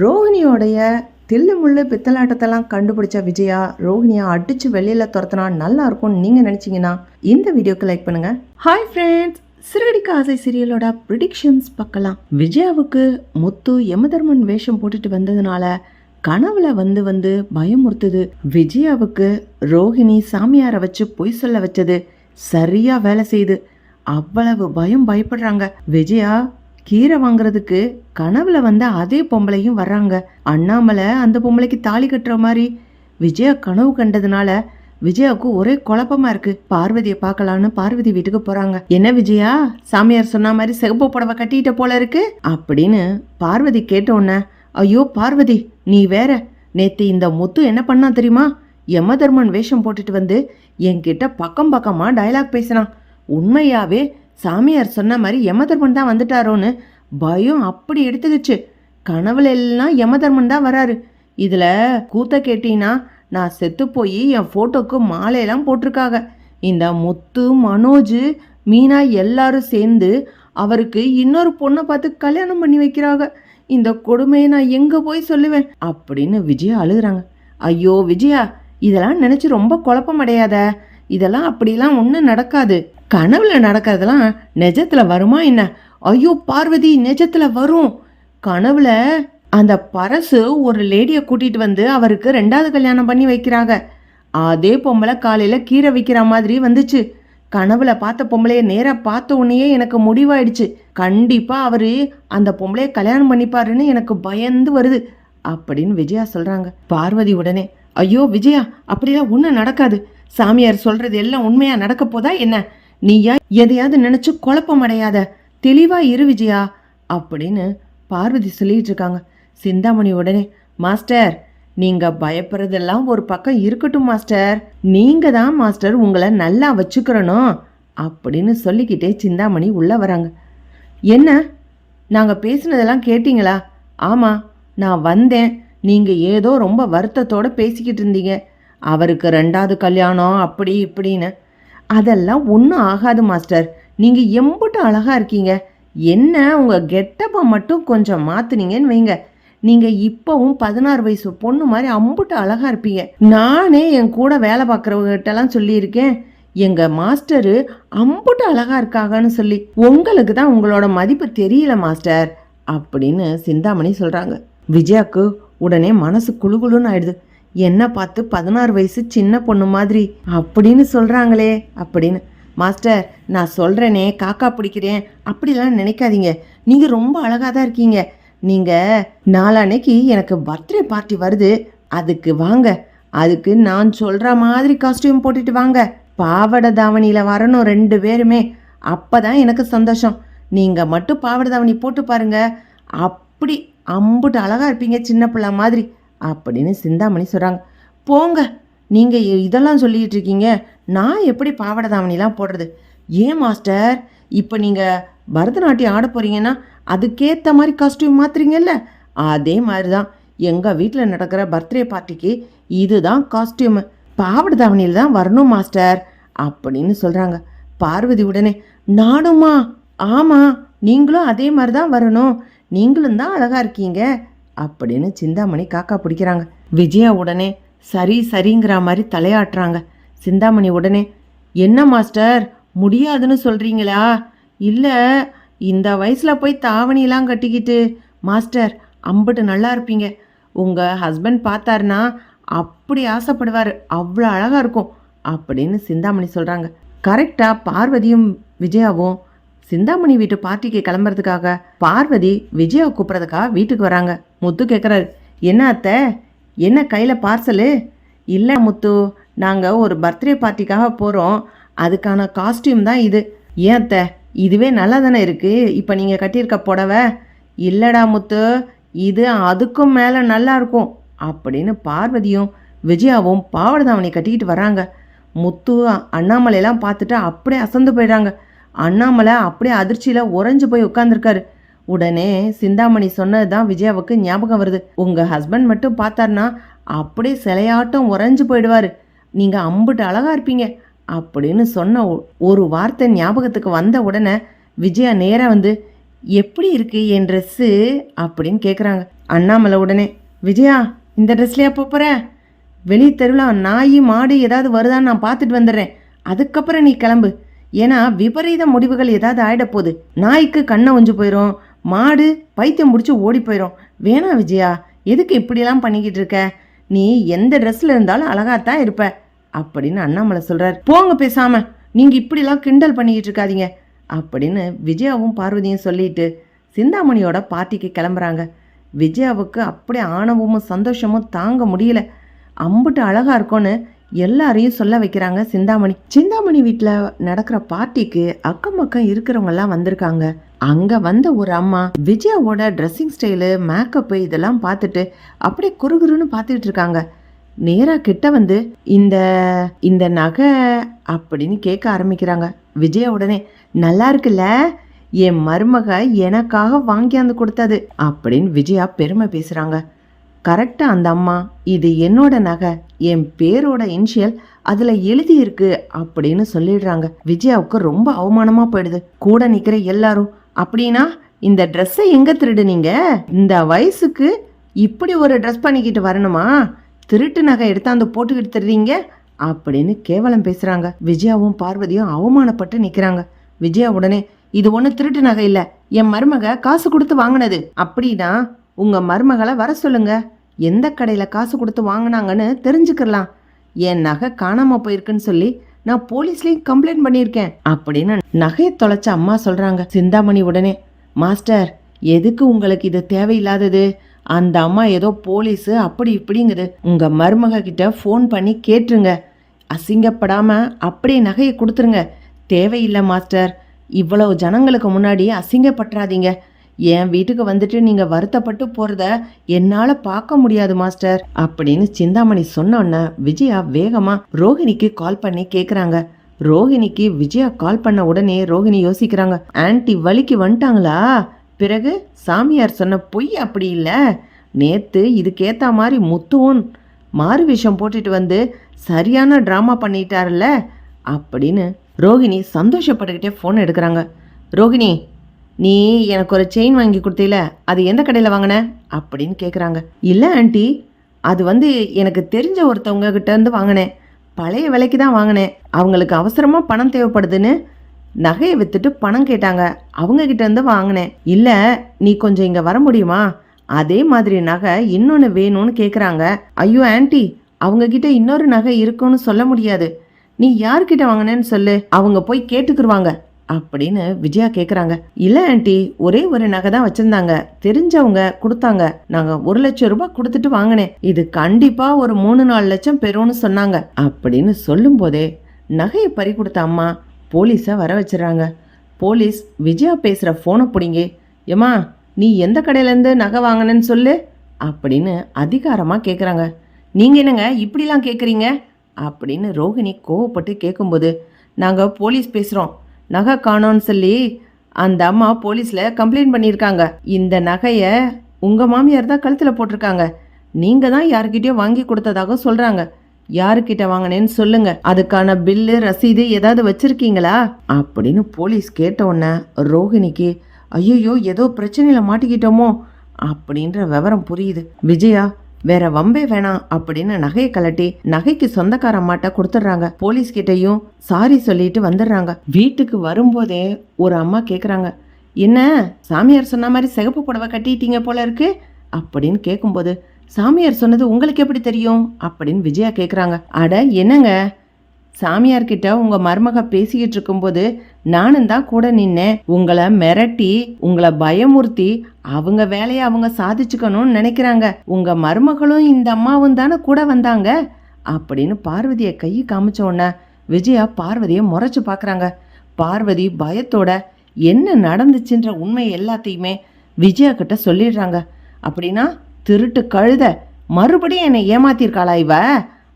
ரோஹிணியோடைய தில்லு முள்ளு பித்தலாட்டத்தெல்லாம் கண்டுபிடிச்ச விஜயா ரோஹிணியா அடிச்சு வெளியில துரத்துனா நல்லா இருக்கும்னு நீங்க நினைச்சீங்கன்னா இந்த வீடியோக்கு லைக் பண்ணுங்க. ஹாய் ஃப்ரெண்ட்ஸ் சிறுகடிக்க ஆசை சீரியலோட ப்ரிடிக்ஷன்ஸ் பார்க்கலாம். விஜயாவுக்கு முத்து யமதர்மன் வேஷம் போட்டுட்டு வந்ததுனால கனவுல வந்து வந்து பயமுறுத்துது. விஜயாவுக்கு ரோஹிணி சாமியாரை வச்சு பொய் சொல்ல வச்சது சரியா வேலை செய்யுது அவ்வளவு பயம் பயப்படுறாங்க. விஜயா கீரை வாங்குறதுக்கு கனவுல வந்த அதே பொம்பளையும் வர்றாங்க. அண்ணாமலை அந்த பொம்பளைக்கு தாலி கட்டுற மாதிரி. விஜயா கனவு கண்டதுனால விஜயாவுக்கு ஒரே குழப்பமா இருக்கு. பார்வதியை பார்க்கலான்னு பார்வதி வீட்டுக்கு போறாங்க. என்ன விஜயா சாமியார் சொன்ன மாதிரி சிகப்பு புடவை கட்டிட்ட போல இருக்கு? அப்படின்னு பார்வதி கேட்டோன்ன ஐயோ பார்வதி நீ வேற. நேத்து இந்த முத்து என்ன பண்ணா தெரியுமா? யமதர்மன் வேஷம் போட்டுட்டு வந்து என்கிட்ட பக்கம் பக்கமா டயலாக் பேசினான். உண்மையாவே சாமியார் சொன்ன மாதிரி யமதர்மன் தான் வந்துட்டாரோன்னு பயம் அப்படி எடுத்துக்கிச்சு. கனவுல எல்லாம் யமதர்மன் தான் வராரு. இதில் கூத்த கேட்டீங்கன்னா நான் செத்து போய் என் ஃபோட்டோக்கு மாலையெல்லாம் போட்டிருக்காங்க. இந்த முத்து மனோஜ் மீனா எல்லாரும் சேர்ந்து அவருக்கு இன்னொரு பொண்ணை பார்த்து கல்யாணம் பண்ணி வைக்கிறாங்க. இந்த கொடுமையை நான் எங்கே போய் சொல்லுவேன்? அப்படின்னு விஜயா அழுகுறாங்க. ஐயோ விஜயா இதெல்லாம் நினச்சி ரொம்ப குழப்பம் அடையாத இதெல்லாம் அப்படிலாம் ஒன்றும் நடக்காது. கனவுல நடக்கிறதெல்லாம் நிஜத்துல வருமா என்ன? ஐயோ பார்வதி நிஜத்துல வரும். கனவுல அந்த பரசு ஒரு லேடியை கூட்டிட்டு வந்து அவருக்கு ரெண்டாவது கல்யாணம் பண்ணி வைக்கிறாங்க. அதே பொம்பளை காலையில கீரை விற்கிற மாதிரி வந்துச்சு. கனவுல பார்த்த பொம்பளைய நேராக பார்த்த உடனேயே எனக்கு முடிவாயிடுச்சு. கண்டிப்பா அவரு அந்த பொம்பளைய கல்யாணம் பண்ணிப்பாருன்னு எனக்கு பயந்து வருது அப்படின்னு விஜயா சொல்றாங்க. பார்வதி உடனே ஐயோ விஜயா அப்படிலாம் ஒன்றும் நடக்காது. சாமியார் சொல்றது எல்லாம் உண்மையா நடக்க போதா என்ன? நீயா எதையாவது நினைச்சு குழப்பம் அடையாத? தெளிவா இரு விஜயா அப்படின்னு பார்வதி சொல்லிட்டு இருக்காங்க. சிந்தாமணி உடனே மாஸ்டர் நீங்க பயப்படுறதெல்லாம் ஒரு பக்கம் இருக்கட்டும் மாஸ்டர். நீங்க தான் மாஸ்டர் உங்களை நல்லா வச்சுக்கிறணும் அப்படின்னு சொல்லிக்கிட்டே சிந்தாமணி உள்ள வராங்க. என்ன? நாங்க பேசினதெல்லாம் கேட்டீங்களா? ஆமா நான் வந்தேன். நீங்க ஏதோ ரொம்ப வருத்தத்தோட பேசிக்கிட்டு இருந்தீங்க. அவருக்கு ரெண்டாவது கல்யாணம் அப்படி இப்படின்னு. அதெல்லாம் ஒன்றும் ஆகாது மாஸ்டர். நீங்கள் எம்பிட்டு அழகாக இருக்கீங்க. என்ன உங்கள் கெட்டப்பை மட்டும் கொஞ்சம் மாற்றுனீங்கன்னு வைங்க. நீங்கள் இப்போவும் பதினாறு வயசு பொண்ணு மாதிரி அம்புட்டு அழகாக இருப்பீங்க. நானே என் கூட வேலை பார்க்குறவங்ககிட்டலாம் சொல்லியிருக்கேன். எங்கள் மாஸ்டரு அம்புட்டு அழகாக இருக்காங்கன்னு சொல்லி உங்களுக்கு தான் உங்களோட மதிப்பு தெரியல மாஸ்டர். அப்படின்னு சிந்தாமணி சொல்கிறாங்க விஜயாக்கு உடனே மனசு குளுகுளுன்னு ஆயிடுது. என்ன பார்த்து பதினாறு வயசு சின்ன பொண்ணு மாதிரி அப்படின்னு சொல்கிறாங்களே அப்படின்னு. மாஸ்டர் நான் சொல்கிறேனே காக்கா பிடிக்கிறேன் அப்படிலாம் நினைக்காதீங்க. நீங்கள் ரொம்ப அழகாக தான் இருக்கீங்க. நீங்கள் நாளான்னைக்கு எனக்கு பர்த்டே பார்ட்டி வருது. அதுக்கு வாங்க. அதுக்கு நான் சொல்கிற மாதிரி காஸ்டியூம் போட்டுட்டு வாங்க. பாவாடை தாவணியில் வரணும் ரெண்டு பேருமே. அப்போ தான் எனக்கு சந்தோஷம். நீங்கள் மட்டும் பாவாடை தாவணி போட்டு பாருங்க. அப்படி அம்புட்டு அழகாக இருப்பீங்க சின்ன பிள்ளை மாதிரி. அப்படின்னு சிந்தாமணி சொல்கிறாங்க போங்க நீங்கள் இதெல்லாம் சொல்லிக்கிட்டு இருக்கீங்க. நான் எப்படி பாவாடை தாவணிலாம் போடுறது? ஏன் மாஸ்டர்? இப்போ நீங்கள் பரதநாட்டியம் ஆட போகிறீங்கன்னா அதுக்கேற்ற மாதிரி காஸ்டியூம் மாற்றுறீங்கல்ல அதே மாதிரி தான் எங்கள் வீட்டில் நடக்கிற பர்த்டே பார்ட்டிக்கு இதுதான் காஸ்டியூமு பாவாடை தாவணியில் தான் வரணும் மாஸ்டர் அப்படின்னு சொல்கிறாங்க பார்வதி உடனே நானுமா ஆமாம் நீங்களும் அதே மாதிரி தான் வரணும். நீங்களும் தான் அழகாக இருக்கீங்க. அப்படின்னு சிந்தாமணி காக்கா பிடிக்கிறாங்க. விஜயா உடனே சரி சரிங்கிற மாதிரி தலையாட்டுறாங்க. சிந்தாமணி உடனே என்ன மாஸ்டர் முடியாதுன்னு சொல்கிறீங்களா இல்லை இந்த வயசில் போய் தாவணியெல்லாம் கட்டிக்கிட்டு மாஸ்டர் அம்பிட்டு நல்லா இருப்பீங்க. உங்கள் ஹஸ்பண்ட் பார்த்தாருன்னா அப்படி ஆசைப்படுவார். அவ்வளோ அழகாக இருக்கும். அப்படின்னு சிந்தாமணி சொல்கிறாங்க கரெக்டாக பார்வதியும் விஜயாவும் சிந்தாமணி வீட்டு பார்ட்டிக்கு கிளம்புறதுக்காக பார்வதி விஜயா கூப்பிட்றதுக்காக வீட்டுக்கு வராங்க. முத்து கேட்குறாரு என்ன அத்தை? என்ன கையில் பார்சலு? இல்லை முத்து நாங்கள் ஒரு பர்த்டே பார்ட்டிக்காக போகிறோம் அதுக்கான காஸ்டியூம் தான் இது. ஏன் அத்தை? இதுவே நல்லா தானே இருக்குது இப்போ நீங்கள் கட்டியிருக்க புடவை? இல்லைடா முத்து இது அதுக்கும் மேலே நல்லா இருக்கும். அப்படின்னு பார்வதியும் விஜயாவும் பாவாடைதாவணி கட்டிக்கிட்டு வராங்க. முத்து அண்ணாமலையெல்லாம் பார்த்துட்டு அப்படியே அசந்து போயிடுறாங்க. அண்ணாமலை அப்படியே அதிர்ச்சியில் உறைஞ்சு போய் உட்காந்துருக்காரு உடனே சிந்தாமணி சொன்னது தான் விஜயாவுக்கு ஞாபகம் வருது. உங்கள் ஹஸ்பண்ட் மட்டும் பார்த்தாருன்னா அப்படியே சிலையாட்டம் உறைஞ்சு போயிடுவார். நீங்கள் அம்புட்டு அழகா இருப்பீங்க அப்படின்னு சொன்ன ஒ- ஒரு வார்த்தை ஞாபகத்துக்கு வந்த உடனே விஜயா நேராக வந்து எப்படி இருக்கு என் ட்ரெஸ்ஸு அப்படின்னு கேட்குறாங்க அண்ணாமலை உடனே விஜயா இந்த ட்ரெஸ்லையா போகிற வெளி தெருவில் நாய் மாடு ஏதாவது வருதான்னு நான் பார்த்துட்டு வந்துடுறேன். அதுக்கப்புறம் நீ கிளம்பு. ஏன்னா விபரீத முடிவுகள் ஏதாவது ஆகிடப்போகுது போகுது. நாய்க்கு கண்ணை ஒஞ்சு போயிடும் மாடு பைத்தியம் முடிச்சு ஓடி போயிடும் வேணாம் விஜயா எதுக்கு இப்படிலாம் பண்ணிக்கிட்டு இருக்க? நீ எந்த ட்ரெஸ்ல இருந்தாலும் அழகாத்தான் இருப்ப அப்படின்னு அண்ணாமலை சொல்றார். போங்க பேசாம நீங்க இப்படிலாம் கிண்டல் பண்ணிக்கிட்டு இருக்காதீங்க அப்படின்னு விஜயாவும் பார்வதியும் சொல்லிட்டு சிந்தாமணியோட பார்ட்டிக்கு கிளம்புறாங்க. விஜயாவுக்கு அப்படியே ஆணவமும் சந்தோஷமும் தாங்க முடியல. அம்புட்டு அழகா இருக்கும்னு எல்லாரையும் சொல்ல வைக்கிறாங்க சிந்தாமணி. சிந்தாமணி வீட்டில் நடக்கிற பார்ட்டிக்கு அக்கம் பக்கம் இருக்கிறவங்கெல்லாம் வந்திருக்காங்க. அங்க வந்த ஒரு அம்மா விஜயாவோட ட்ரெஸ்ஸிங் ஸ்டைலு மேக்கப்பு இதெல்லாம் பார்த்துட்டு அப்படியே குறுகுறுன்னு பார்த்துட்டு இருக்காங்க. நேரா கிட்ட வந்து இந்த இந்த நகை அப்படின்னு கேட்க ஆரம்பிக்கிறாங்க. விஜயா உடனே நல்லா இருக்குல்ல? என் மருமக எனக்காக வாங்கியாந்து கொடுத்தது அப்படின்னு விஜயா பெருமை பேசுறாங்க. கரெக்டாக அந்த அம்மா இது என்னோட நகை என் பேரோட இன்ஷியல் அதில் எழுதியிருக்கு அப்படின்னு சொல்லிடுறாங்க. விஜயாவுக்கு ரொம்ப அவமானமாக போயிடுது. கூட நிற்கிற எல்லாரும் அப்படின்னா இந்த ட்ரெஸ்ஸை எங்கே திருடுனீங்க? இந்த வயசுக்கு இப்படி ஒரு ட்ரெஸ் பண்ணிக்கிட்டு வரணுமா? திருட்டு நகை எடுத்தாந்து போட்டுக்கிட்டு தர்றீங்க அப்படின்னு கேவலம் பேசுகிறாங்க விஜயாவும் பார்வதியும் அவமானப்பட்டு நிற்கிறாங்க விஜயா உடனே இது ஒன்றும் திருட்டு நகை இல்லை. என் மருமக காசு கொடுத்து வாங்கினது. அப்படின்னா உங்கள் மருமகளை வர சொல்லுங்க. எந்த கடையில் காசு கொடுத்து வாங்கினாங்கன்னு தெரிஞ்சுக்கலாம் என் நகை காணாமல் போயிருக்குன்னு சொல்லி நான் போலீஸ்லயும் கம்ப்ளைண்ட் பண்ணியிருக்கேன் அப்படின்னு நகையை தொலைச்ச அம்மா சொல்றாங்க. சிந்தாமணி உடனே மாஸ்டர் எதுக்கு உங்களுக்கு இது தேவையில்லாதது? அந்த அம்மா ஏதோ போலீஸு அப்படி இப்படிங்குது. உங்க மருமக கிட்ட ஃபோன் பண்ணி கேட்டுருங்க. அசிங்கப்படாம அப்படியே நகையை கொடுத்துருங்க. தேவையில்லை மாஸ்டர். இவ்வளவு ஜனங்களுக்கு முன்னாடி அசிங்கப்பட்டுறாதீங்க. என் வீட்டுக்கு வந்துட்டு நீங்க வருத்தப்பட்டு போறத என்னால பார்க்க முடியாது மாஸ்டர். அப்படின்னு சிந்தாமணி சொன்னோன்ன விஜயா வேகமா ரோஹிணிக்கு கால் பண்ணி கேக்குறாங்க. ரோஹிணிக்கு விஜயா கால் பண்ண உடனே ரோஹிணி யோசிக்கிறாங்க. ஆன்ட்டி வலிக்கு வந்துட்டாங்களா? பிறகு சாமியார் சொன்ன பொய் அப்படி இல்லை. நேத்து இதுக்கேத்த மாதிரி முத்துவும் மாறு விஷம் போட்டுட்டு வந்து சரியான ட்ராமா பண்ணிட்டாருல்ல அப்படின்னு ரோகிணி சந்தோஷப்பட்டுக்கிட்டே ஃபோன் எடுக்கிறாங்க. ரோகிணி நீ எனக்கு ஒரு செயின் வாங்கி கொடுத்தீல அது எந்த கடையில் வாங்கின? அப்படின்னு கேட்குறாங்க இல்லை ஆண்டி அது வந்து எனக்கு தெரிஞ்ச ஒருத்தவங்க கிட்டேருந்து வாங்கினேன். பழைய விலைக்கு தான் வாங்கினேன். அவங்களுக்கு அவசரமாக பணம் தேவைப்படுதுன்னு நகையை விற்றுட்டு பணம் கேட்டாங்க. அவங்க இருந்து வாங்கினேன். இல்லை நீ கொஞ்சம் இங்கே வர முடியுமா? அதே மாதிரி நகை இன்னொன்று வேணும்னு கேட்குறாங்க ஐயோ ஆன்ட்டி அவங்கக்கிட்ட இன்னொரு நகை இருக்குன்னு சொல்ல முடியாது. நீ யார்கிட்ட வாங்கினேன்னு சொல்லு. அவங்க போய் கேட்டுக்குருவாங்க. அப்படின்னு விஜயா கேட்குறாங்க இல்லை ஆண்டி ஒரே ஒரு நகை தான் வச்சுருந்தாங்க. தெரிஞ்சவங்க கொடுத்தாங்க. நாங்கள் ஒரு லட்சம் ரூபாய் கொடுத்துட்டு வாங்கினேன். இது கண்டிப்பாக ஒரு மூணு நாலு லட்சம் பெறும்னு சொன்னாங்க. அப்படின்னு சொல்லும்போதே நகையை பறி கொடுத்த அம்மா போலீஸை வர வச்சிடுறாங்க. போலீஸ் விஜயா பேசுகிற ஃபோனை பிடிங்கி ஏம்மா நீ எந்த கடையிலேருந்து நகை வாங்கினேன்னு சொல்லு? அப்படின்னு அதிகாரமாக கேட்குறாங்க நீங்கள் என்னங்க இப்படிலாம் கேட்குறீங்க அப்படின்னு ரோகிணி கோவப்பட்டு கேட்கும்போது நாங்கள் போலீஸ் பேசுகிறோம் நகை காணோன்னு சொல்லி அந்த அம்மா போலீஸில் கம்ப்ளைண்ட் பண்ணியிருக்காங்க. இந்த நகையை உங்கள் மாமியார் தான் கழுத்தில் போட்டிருக்காங்க. நீங்கள் தான் யார்கிட்டயோ வாங்கி கொடுத்ததாக சொல்கிறாங்க யாருக்கிட்ட வாங்கினேன்னு சொல்லுங்க. அதுக்கான பில்லு ரசீது ஏதாவது வச்சிருக்கீங்களா? அப்படின்னு போலீஸ் கேட்ட உடனே ரோஹிணிக்கு ஐயோ ஏதோ பிரச்சனையில் மாட்டிக்கிட்டோமோ? அப்படின்ற விவரம் புரியுது. விஜயா வேற வம்பே வேணாம் அப்படின்னு நகையை கலட்டி நகைக்கு சொந்தக்கார அம்மாட்ட கொடுத்துட்றாங்க. போலீஸ் கிட்டையும் சாரி சொல்லிட்டு வந்துடுறாங்க. வீட்டுக்கு வரும்போதே ஒரு அம்மா கேட்குறாங்க என்ன சாமியார் சொன்ன மாதிரி சிகப்பு புடவை கட்டிட்டீங்க போல இருக்கு? அப்படின்னு கேட்கும்போது சாமியார் சொன்னது உங்களுக்கு எப்படி தெரியும்? அப்படின்னு விஜயா கேட்குறாங்க அட என்னங்க? சாமியார்கிட்ட உங்க மருமக பேசிக்கிட்டு இருக்கும்போது நானும் தான் கூட நின்னேன். உங்களை மிரட்டி உங்களை பயமுறுத்தி அவங்க வேலையை அவங்க சாதிச்சுக்கணும்னு நினைக்கிறாங்க. உங்க மருமகளும் இந்த அம்மாவும் தானே கூட வந்தாங்க? அப்படின்னு பார்வதியை கை காமிச்ச உடனே விஜயா பார்வதியை முறைச்சு பார்க்குறாங்க. பார்வதி பயத்தோட என்ன நடந்துச்சுன்ற உண்மை எல்லாத்தையுமே விஜயா கிட்ட சொல்லிடுறாங்க. அப்படின்னா திருட்டு கழுத மறுபடியும் என்னை ஏமாத்திருக்காளா இவ?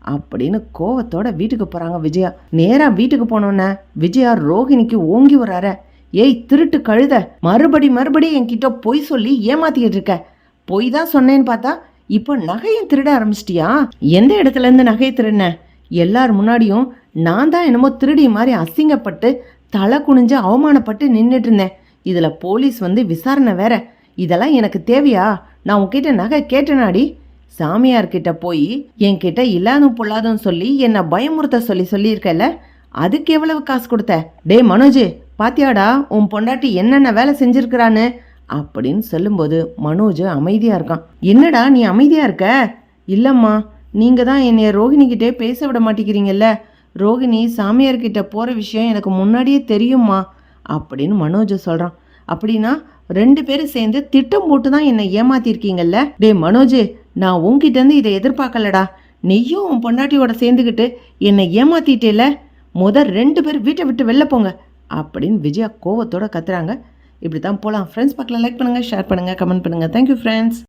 அப்படின்னு கோவத்தோட வீட்டுக்கு போகிறாங்க விஜயா. நேராக வீட்டுக்கு போனோன்னே விஜயா ரோகிணிக்கு ஓங்கி வராற ஏய் திருட்டு கழுத மறுபடி மறுபடி என்கிட்ட பொய் சொல்லி ஏமாத்திக்கிட்டு இருக்க. பொய் தான் சொன்னேன்னு பார்த்தா இப்போ நகையை திருட ஆரம்பிச்சிட்டியா? எந்த இடத்துலேருந்து நகையை திருடின? எல்லார் முன்னாடியும் நான் தான் என்னமோ திருடி மாதிரி அசிங்கப்பட்டு தலை குனிஞ்சு அவமானப்பட்டு நின்றுட்டு இருந்தேன். இதில் போலீஸ் வந்து விசாரணை வேற. இதெல்லாம் எனக்கு தேவையா? நான் உன்கிட்ட நகை கேட்டேனாடி. சாமியார்கிட்ட போய் என்கிட்ட இல்லாதும் பொல்லாதும் சொல்லி என்னை பயமுறுத்த சொல்லி சொல்லியிருக்கல அதுக்கு எவ்வளவு காசு கொடுத்த? டேய் மனோஜ் பாத்தியாடா உன் பொண்டாட்டி என்னென்ன வேலை செஞ்சிருக்கிறான்னு? அப்படின்னு சொல்லும்போது மனோஜ் அமைதியாக இருக்கான். என்னடா நீ அமைதியாக இருக்க? இல்லைம்மா நீங்கள் தான் என்னைய ரோஹிணிக்கிட்டே பேச விட மாட்டேங்கிறீங்கல்ல ரோகிணி சாமியார்கிட்ட போகிற விஷயம் எனக்கு முன்னாடியே தெரியுமா அப்படின்னு மனோஜ் சொல்கிறான் அப்படின்னா ரெண்டு பேரும் சேர்ந்து திட்டம் போட்டு தான் என்னை ஏமாத்திருக்கீங்கல்ல? டேய் மனோஜ் நான் உன்கிட்ட இருந்து இதை எதிர்பார்க்கலடா. நீயும் உன் பொண்டாட்டியோட சேர்ந்துக்கிட்டு என்னை ஏமாத்திட்டேல முதல் ரெண்டு பேர் வீட்டை விட்டு வெளில போங்க அப்படின்னு விஜயா கோவத்தோட கத்துறாங்க. இப்படி தான் போகலாம் ஃப்ரெண்ட்ஸ் பக்கத்தில் லைக் பண்ணுங்கள் ஷேர் பண்ணுங்கள் கமெண்ட் பண்ணுங்கள் தேங்க்யூ ஃப்ரெண்ட்ஸ்